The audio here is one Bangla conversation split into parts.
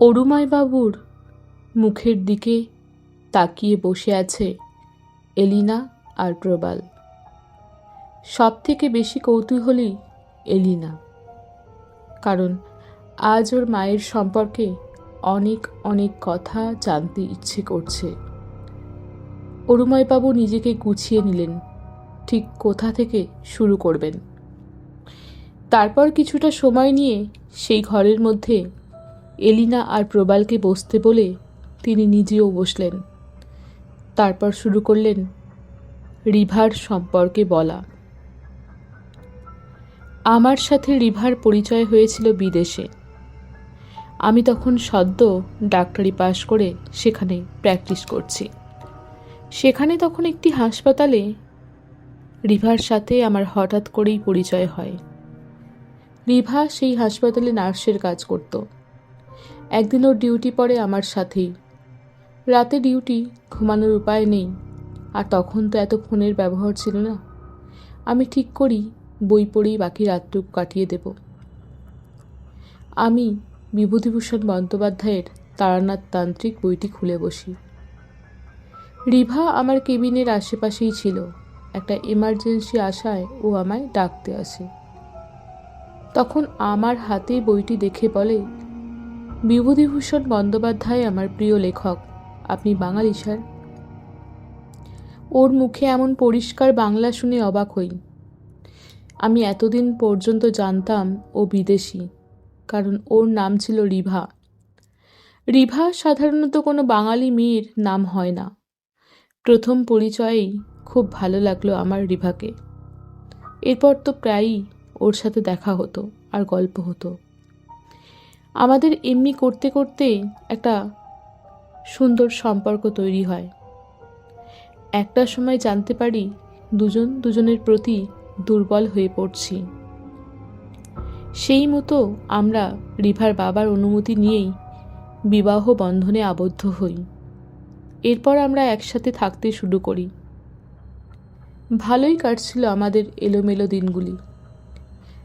অরুময়বাবুর মুখের দিকে তাকিয়ে বসে আছে এলিনা আর প্রবাল। সব থেকে বেশি কৌতূহলী এলিনা। কারণ আজ ওর মায়ের সম্পর্কে অনেক অনেক কথা জানতে ইচ্ছে করছে। অরুময়বাবু নিজেকে গুছিয়ে নিলেন, ঠিক কোথা থেকে শুরু করবেন। তারপর কিছুটা সময় নিয়ে সেই ঘরের মধ্যে এলিনা আর প্রবালকে বসতে বলে তিনি নিজেও বসলেন। তারপর শুরু করলেন রিভার সম্পর্কে বলা। আমার সাথে রিভার পরিচয় হয়েছিল বিদেশে। আমি তখন সদ্য ডাক্তারি পাশ করে সেখানে প্র্যাকটিস করছি। সেখানে তখন একটি হাসপাতালে রিভার সাথে আমার হঠাৎ করেই পরিচয় হয়। রিভা সেই হাসপাতালে নার্সের কাজ করত। একদিন ওর ডিউটি পড়ে আমার সাথেই। রাতে ডিউটি, ঘুমানোর উপায় নেই। আর তখন তো এত ফোনের ব্যবহার ছিল না। আমি ঠিক করি, বই পড়েই বাকি রাতটুক কাটিয়ে দেব। আমি বিভূতিভূষণ বন্দ্যোপাধ্যায়ের তারানাথ তান্ত্রিক বইটি খুলে বসি। রিভা আমার কেবিনের আশেপাশেই ছিল। একটা এমার্জেন্সি আসায় ও আমায় ডাকতে আসে। তখন আমার হাতে বইটি দেখে বলে বিভূতিভূষণ বন্দ্যোপাধ্যায় আমার প্রিয় লেখক। আপনি বাঙালি, স্যার। ওর মুখে এমন পরিষ্কার বাংলা শুনে অবাক হই। আমি এতদিন পর্যন্ত জানতাম ও বিদেশি, কারণ ওর নাম ছিল রিভা। রিভা সাধারণত কোনো বাঙালি মেয়ের নাম হয় না। প্রথম পরিচয়েই খুব ভালো লাগল আমার রিভাকে। এরপর তো প্রায়ই ওর সাথে দেখা হতো আর গল্প হতো। আমাদের এমনি করতে করতে একটা সুন্দর সম্পর্ক তৈরি হয়। একটা সময় জানতে পারি দুজন দুজনের প্রতি দুর্বল হয়ে পড়ছি। সেই মতো আমরা রিভার বাবার অনুমতি নিয়েই বিবাহ বন্ধনে আবদ্ধ হই। এরপর আমরা একসাথে থাকতে শুরু করি। ভালোই কাটছিল আমাদের এলোমেলো দিনগুলি।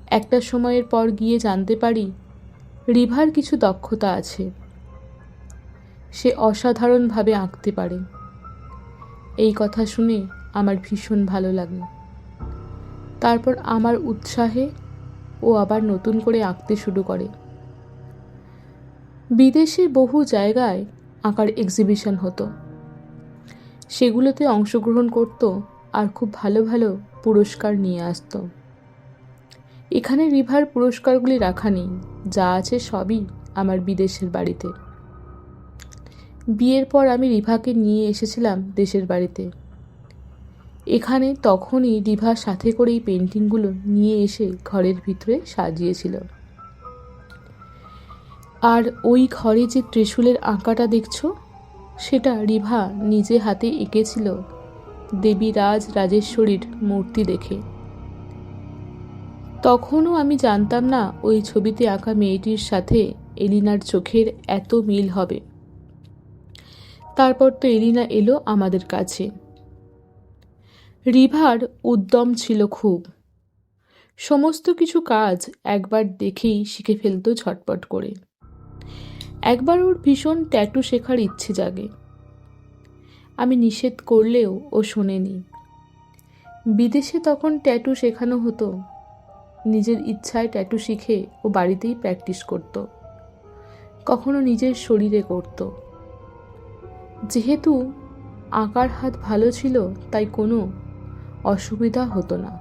একটা সময়ের পর গিয়ে জানতে পারি রিভার কিছু দক্ষতা আছে। সে অসাধারণভাবে আঁকতে পারে। এই কথা শুনে আমার ভীষণ ভালো লাগে তারপর আমার উৎসাহে ও আবার নতুন করে আঁকতে শুরু করে। বিদেশে বহু জায়গায় আঁকার এক্সিবিশন হতো। সেগুলোতে অংশগ্রহণ করত আর খুব ভালো ভালো পুরস্কার নিয়ে আসতো। এখানে রিভার পুরস্কারগুলি রাখা নেই। যা আছে সবই আমার বিদেশের বাড়িতে। বিয়ের পর আমি রিভাকে নিয়ে এসেছিলাম দেশের বাড়িতে। এখানে তখনই রিভার সাথে করে এই পেন্টিংগুলো নিয়ে এসে ঘরের ভিতরে সাজিয়েছিল। আর ওই ঘরে যে ত্রিশূলের আঁকাটা দেখছ, সেটা রিভা নিজে হাতে এঁকেছিল দেবী রাজ রাজেশ্বরীর মূর্তি দেখে। তখনও আমি জানতাম না ওই ছবিতে আঁকা মেয়েটির সাথে এলিনার চোখের এত মিল হবে। তারপর তো এলিনা এলো আমাদের কাছে। রিভার উদ্যম ছিল খুব। সমস্ত কিছু কাজ একবার দেখেই শিখে ফেলতো ঝটপট করে। একবার ওর ভীষণ ট্যাটু শেখার ইচ্ছে জাগে। আমি নিষেধ করলেও ও শোনেনি। বিদেশে তখন ট্যাটু শেখানো হতো। নিজের ইচ্ছায় ট্যাটু শিখে ও বাড়িতেই প্র্যাকটিস করত। কখনো নিজের শরীরে করত। যেহেতু আঁকার হাত ভালো ছিল, তাই কোনো অসুবিধা হতো না।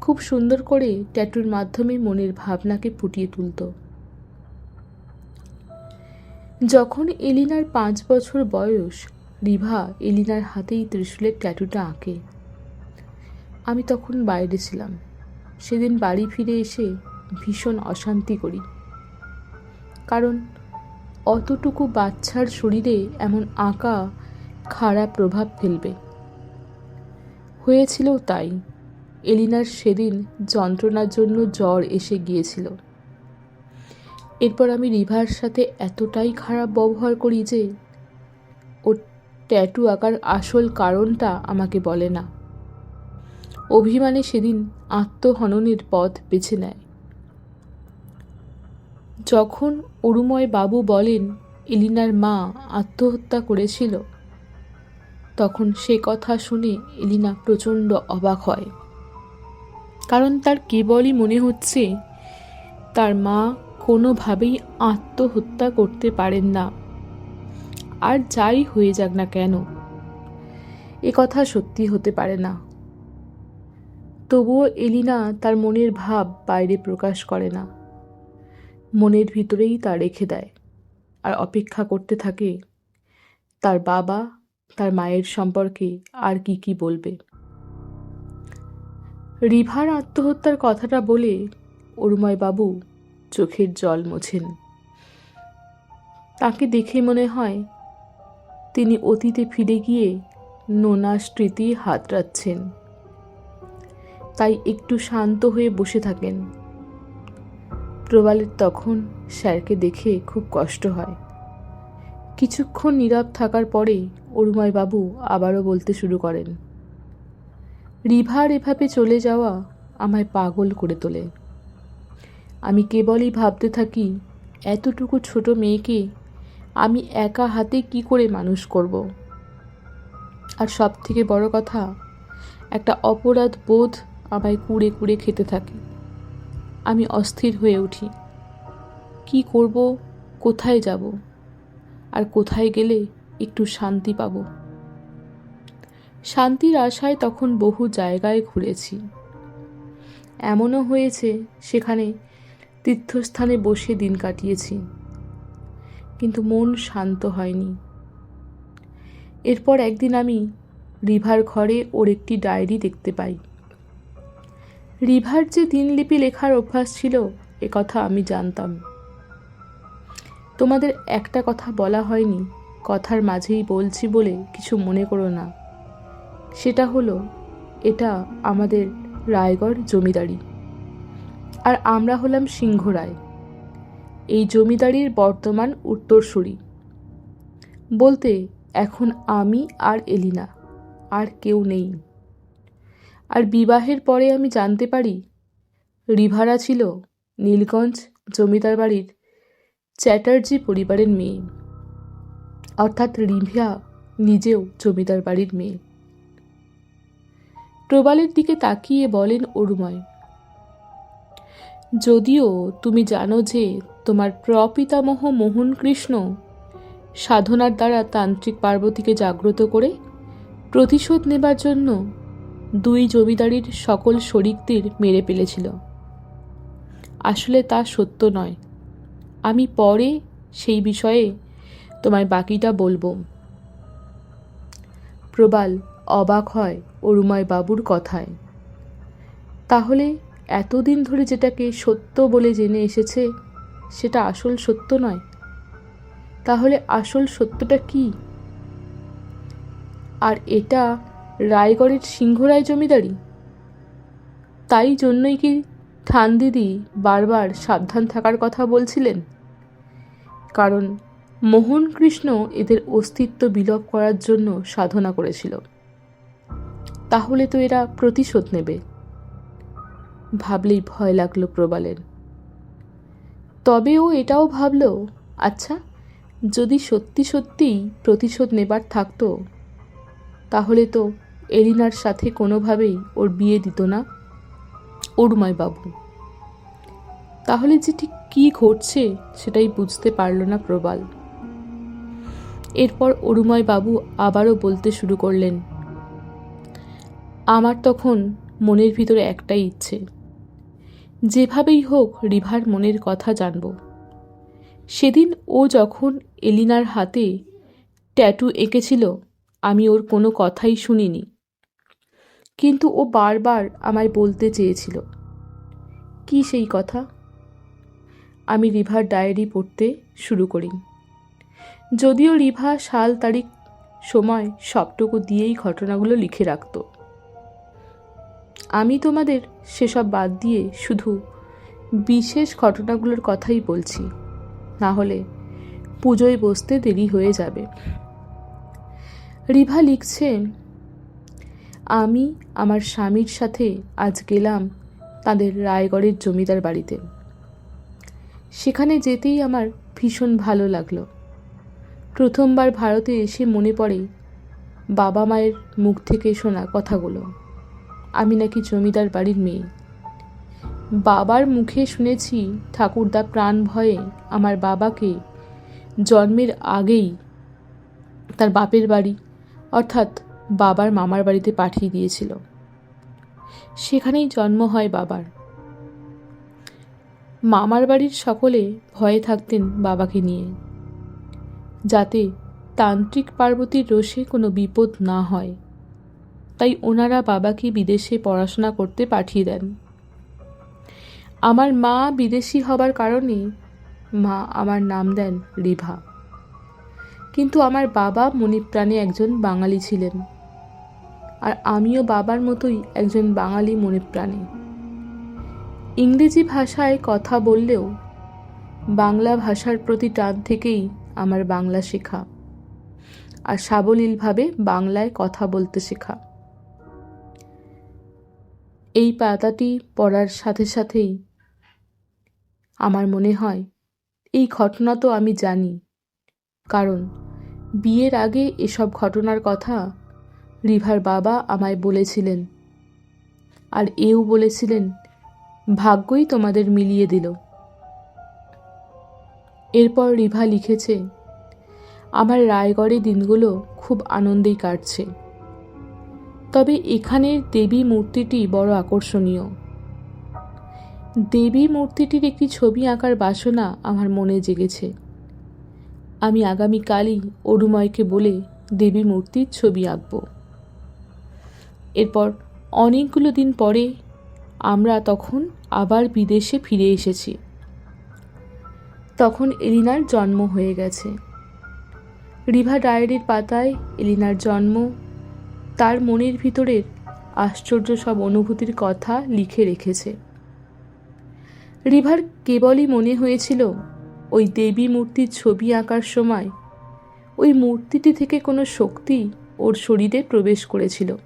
খুব সুন্দর করে ট্যাটুর মাধ্যমে মনের ভাবনাকে ফুটিয়ে তুলত। যখন এলিনার পাঁচ বছর বয়স, রিভা এলিনার হাতেই ত্রিশূলের ট্যাটুটা আঁকে। আমি তখন বাইরে ছিলাম। সেদিন বাড়ি ফিরে এসে ভীষণ অশান্তি করি। কারণ অতটুকু বাচ্চার শরীরে এমন আঁকা খারাপ প্রভাব ফেলবে। হয়েছিলও তাই। এলিনার সেদিন যন্ত্রণার জন্য জ্বর এসে গিয়েছিল। এরপর আমি রিভার সাথে এতটাই খারাপ ব্যবহার করি যে, ওর ট্যাটু আঁকার আসল কারণটা আমাকে বলে না। অভিমানে সেদিন আত্মহননের পথ বেছে নেয়। যখন অরুময় বাবু বলেন, এলিনার মা আত্মহত্যা করেছিল, তখন সে কথা শুনে এলিনা প্রচণ্ড অবাক হয়। কারণ তার কেবলই মনে হচ্ছে, তার মা কোনোভাবেই আত্মহত্যা করতে পারেন না। আর যাই হয়ে যাক না কেন, এ কথা সত্যি হতে পারে না। তবুও এলিনা তার মনের ভাব বাইরে প্রকাশ করে না। মনের ভিতরেই তা রেখে দেয় আর অপেক্ষা করতে থাকে, তার বাবা, তার মায়ের সম্পর্কে আর কি কি বলবে। রিভার আত্মহত্যার কথাটা বলে বাবু চোখের জল মোছেন। তাকে দেখে মনে হয় তিনি অতীতে ফিরে গিয়ে নোনা স্মৃতি হাতড়াচ্ছেন। তাই একটু শান্ত হয়ে বসে থাকেন। প্রবালের তখন স্যারকে দেখে খুব কষ্ট হয়। কিছুক্ষণ নীরব থাকার পরে অরুময়বাবু আবারও বলতে শুরু করেন, রিভার এভাবে চলে যাওয়া আমায় পাগল করে তোলে। আমি কেবলই ভাবতে থাকি, এতটুকু ছোট মেয়েকে আমি একা হাতে কি করে মানুষ করব? আর সব থেকে বড় কথা, একটা অপরাধ বোধ আমায় কুড়ে কুড়ে খেতে থাকে। আমি অস্থির হয়ে উঠি। কি করব? কোথায় যাব? আর কোথায় গেলে একটু শান্তি পাব? শান্তির আশায় তখন বহু জায়গায় ঘুরেছি। এমনও হয়েছে, সেখানে তীর্থস্থানে বসে দিন কাটিয়েছি। কিন্তু মন শান্ত হয়নি। এরপর একদিন আমি রিভার ঘরে ওর একটি ডায়েরি দেখতে পাই। রিভার যে দিনলিপি লেখার অভ্যাস ছিল, এ কথা আমি জানতাম। তোমাদের একটা কথা বলা হয়নি, কথার মাঝেই বলছি বলে কিছু মনে করো না। সেটা হলো, এটা আমাদের রায়গড় জমিদারি। আর আমরা হলাম সিংহ রায়। এই জমিদারির বর্তমান উত্তরসূরি। বলতে এখন আমি আর এলিনা, আর কেউ নেই। আর বিবাহের পরে আমি জানতে পারি, রিভারা ছিল নীলগঞ্জ জমিদার বাড়ির চ্যাটার্জি পরিবারের মেয়ে। অর্থাৎ রিভিয়া নিজেও জমিদার বাড়ির মেয়ে। প্রবালের দিকে তাকিয়ে বলেন অরুময়, যদিও তুমি জানো যে তোমার প্রপিতামহ মোহন কৃষ্ণ সাধনার দ্বারা তান্ত্রিক পার্বতীকে জাগ্রত করে প্রতিশোধ নেবার জন্য দুই জমিদারির সকল শরিকদের মেরে ফেলেছিল। আসলে তা সত্য নয়। আমি পরে সেই বিষয়ে তোমায় বাকিটা বলব। প্রবাল অবাক হয় অরুময় বাবুর কথায়। তাহলে এতদিন ধরে যেটাকে সত্য বলে জেনে এসেছে, সেটা আসল সত্য নয়? তাহলে আসল সত্যটা কি? আর এটা রায়গড়ের সিংহরায় জমিদারি? তাই জন্যই কি থান দিদি বারবার সাবধান থাকার কথা বলছিলেন? কারণ মোহন কৃষ্ণ এদের অস্তিত্ব বিলোপ করার জন্য সাধনা করেছিল। তাহলে তো এরা প্রতিশোধ নেবে। ভাবলেই ভয় লাগল প্রবালের। তবে ও এটাও ভাবল আচ্ছা যদি সত্যি সত্যিই প্রতিশোধ নেবার থাকতো, তাহলে তো এলিনার সাথে কোনোভাবেই ওর বিয়ে দিত না। অরুময় বাবু তাহলে যে ঠিক কী ঘটছে সেটাই বুঝতে পারল না প্রবাল। এরপর অরুময় বাবু আবারও বলতে শুরু করলেন, আমার তখন মনের ভিতরে একটাই ইচ্ছে। যেভাবেই হোক রিভার মনের কথা জানব। সেদিন ও যখন এলিনার হাতে ট্যাটু এঁকেছিল, আমি ওর কোনো কথাই শুনিনি। কিন্তু ও বারবার আমায় বলতে চেয়েছিল। কি সেই কথা? আমি রিভার ডায়েরি পড়তে শুরু করি। যদিও রিভা সাল তারিখ সময় সবটুকু দিয়েই ঘটনাগুলো লিখে রাখত। আমি তোমাদের সেসব বাদ দিয়ে শুধু বিশেষ ঘটনাগুলোর কথাই বলছি। না হলে পুজোয় বসতে দেরি হয়ে যাবে। রিভা লিখছেন আমি আমার স্বামীর সাথে আজ গেলাম তাদের রায়গড়ের জমিদার বাড়িতে। সেখানে যেতেই আমার ভীষণ ভালো লাগল। প্রথমবার ভারতে এসে মনে পড়ে বাবা মায়ের মুখ থেকে শোনা কথাগুলো। আমি নাকি জমিদার বাড়ির মেয়ে। বাবার মুখে শুনেছি ঠাকুরদা প্রাণ ভয়ে আমার বাবাকে জন্মের আগেই তার বাপের বাড়ি, অর্থাৎ বাবার মামার বাড়িতে পাঠিয়ে দিয়েছিল। সেখানেই জন্ম হয় বাবার। মামার বাড়ির সকলে ভয়ে থাকতেন বাবাকে নিয়ে। যাতে তান্ত্রিক পার্বতীর রোষে কোনো বিপদ না হয়। তাই ওনারা বাবাকে বিদেশে পড়াশোনা করতে পাঠিয়ে দেন। আমার মা বিদেশি হবার কারণে মা আমার নাম দেন রিভা। কিন্তু আমার বাবা মণিপ্রাণে একজন বাঙালি ছিলেন। আর আমিও বাবার মতোই একজন বাঙালি মণিপ্রাণে ইংরেজি ভাষায় কথা বললেও বাংলা ভাষার প্রতি টান থেকেই আমার বাংলা শেখা আর সাবলীলভাবে বাংলায় কথা বলতে শেখা। এই পাতাটি পড়ার সাথে সাথেই আমার মনে হয় এই ঘটনা তো আমি জানি, কারণ বিয়ের আগে এসব ঘটনার কথা রিভার বাবা আমায় বলেছিলেন। আর এও বলেছিলেন, ভাগ্যই তোমাদের মিলিয়ে দিল। এরপর রিভা লিখেছে, আমার রায়গড়ে দিনগুলো খুব আনন্দেই কাটছে। তবে এখানের দেবী মূর্তিটি বড় আকর্ষণীয়। দেবী মূর্তিটির একটি ছবি আঁকার বাসনা আমার মনে জেগেছে। আমি আগামীকালই অরুময়কে বলে দেবী মূর্তির ছবি আঁকব। এরপর অনেকগুলো দিন পরে আমরা তখন আবার বিদেশে ফিরে এসেছি। তখন এলিনার জন্ম হয়ে গেছে। রিভা ডায়েরির পাতায় এলিনার জন্ম, তার মনের ভিতরের আশ্চর্য সব অনুভূতির কথা লিখে রেখেছে। রিভার কেবলই মনে হয়েছিল, ওই দেবী মূর্তির ছবি আঁকার সময় ওই মূর্তিটি থেকে কোনো শক্তি ওর শরীরে প্রবেশ করেছিল।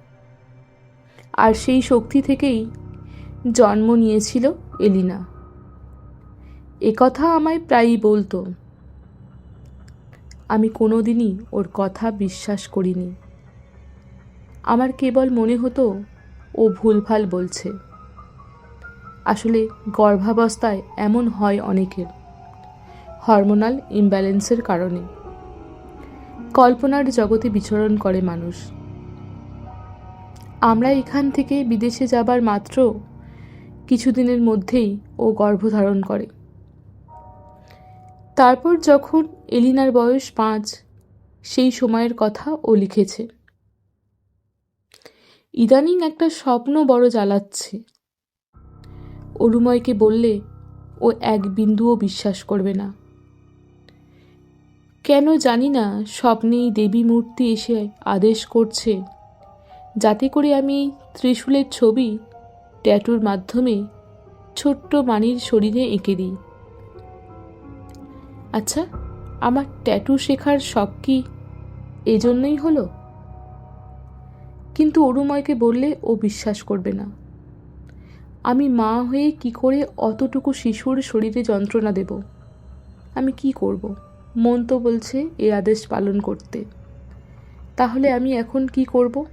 আর সেই শক্তি থেকেই জন্ম নিয়েছিল এলিনা। একথা আমায় প্রায়ই বলতো। আমি কোনোদিনই ওর কথা বিশ্বাস করিনি। আমার কেবল মনে হতো, ও ভুলভাল বলছে। আসলে গর্ভাবস্থায় এমন হয় অনেকের, হরমোনাল ইমব্যালেন্সের কারণে। কল্পনার জগতে বিচরণ করে মানুষ। আমরা এখান থেকে বিদেশে যাবার মাত্র কিছুদিনের মধ্যেই ও গর্ভধারণ করে। তারপর যখন এলিনার বয়স পাঁচ, সেই সময়ের কথা ও লিখেছে। ইদানিং একটা স্বপ্ন বড় জ্বালাচ্ছে। অরুময়কে বললে, ও এক বিন্দুও বিশ্বাস করবে না। কেন জানি না, স্বপ্নেই দেবী মূর্তি এসে আদেশ করছে যাতে করে আমি ত্রিশূলের ছবি ট্যাটুর মাধ্যমে ছোট্ট মানির শরীরে এঁকে দিই। আচ্ছা আমার ট্যাটু শেখার শখ কি এজন্যই হলো? কিন্তু অরুময়কে বললে ও বিশ্বাস করবে না। আমি মা হয়ে কি করে অতটুকু শিশুর শরীরে যন্ত্রণা দেব? আমি কি করব? মন তো বলছে এ আদেশ পালন করতে। তাহলে আমি এখন কি করব?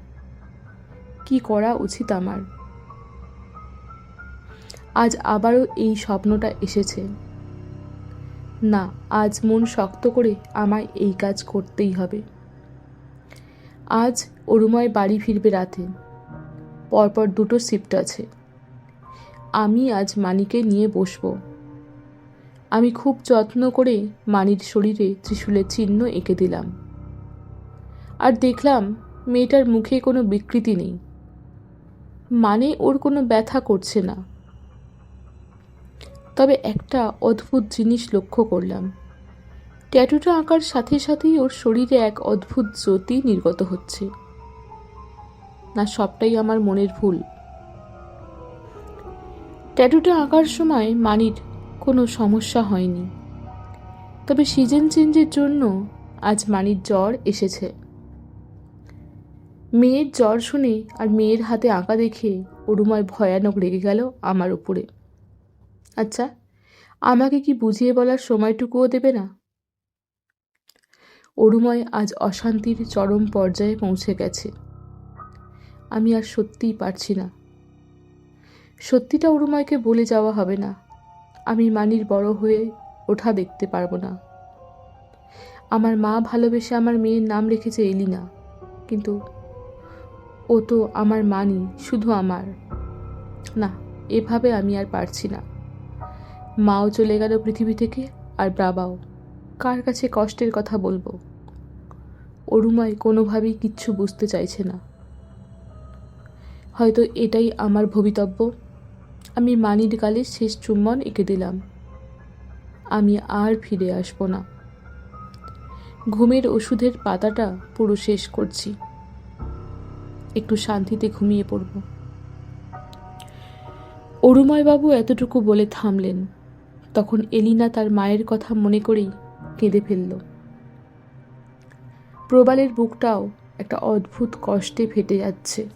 কি করা উচিত আমার? আজ আবারও এই স্বপ্নটা এসেছে। না, আজ মন শক্ত করে আমায় এই কাজ করতেই হবে। আজ অরুময় বাড়ি ফিরবে রাতে। পরপর দুটো শিফট আছে। আমি আজ মানিকে নিয়ে বসব। আমি খুব যত্ন করে মানির শরীরে ত্রিশূলের চিহ্ন এঁকে দিলাম। আর দেখলাম মেয়েটার মুখে কোনো বিকৃতি নেই। মানে ওর কোনো ব্যথা করছে না। তবে একটা অদ্ভুত জিনিস লক্ষ্য করলাম। ট্যাটুটা আঁকার সাথে সাথেই ওর শরীরে এক অদ্ভুত জ্যোতি নির্গত হচ্ছে। না, সবটাই আমার মনের ভুল। ট্যাটুটা আঁকার সময় মানির কোনো সমস্যা হয়নি। তবে সিজন চেঞ্জের জন্য আজ মানির জ্বর এসেছে। মেয়ের জ্বর শুনে আর মেয়ের হাতে আঁকা দেখে অরুময় ভয়ানক রেগে গেল আমার উপরে। আচ্ছা আমাকে কি বুঝিয়ে বলার সময়টুকুও দেবে না? অরুময় আজ অশান্তির চরম পর্যায়ে পৌঁছে গেছে। আমি আর সত্যিই পারছি না। সত্যিটা অরুময়কে বলে যাওয়া হবে না। আমি মানির বড় হয়ে ওঠা দেখতে পারব না। আমার মা ভালোবেসে আমার মেয়ের নাম রেখেছে এলিনা, কিন্তু ও তো আমার মানি, শুধু আমার। না, এভাবে আমি আর পারছি না। মাও চলে গেল পৃথিবী থেকে, আর বাবাও। কার কাছে কষ্টের কথা বলব? অরুময় কোনোভাবেই কিচ্ছু বুঝতে চাইছে না। হয়তো এটাই আমার ভবিতব্য। আমি মানির গালে শেষ চুম্বন এঁকে দিলাম। আমি আর ফিরে আসব না। ঘুমের ওষুধের পাতাটা পুরো শেষ করছি। একটু শান্তিতে ঘুমিয়ে পড়ব। অরুময়বাবু এতটুকু বলে থামলেন। তখন এলিনা তার মায়ের কথা মনে করেই কেঁদে ফেলল। প্রবালের বুকটাও একটা অদ্ভুত কষ্টে ফেটে যাচ্ছে।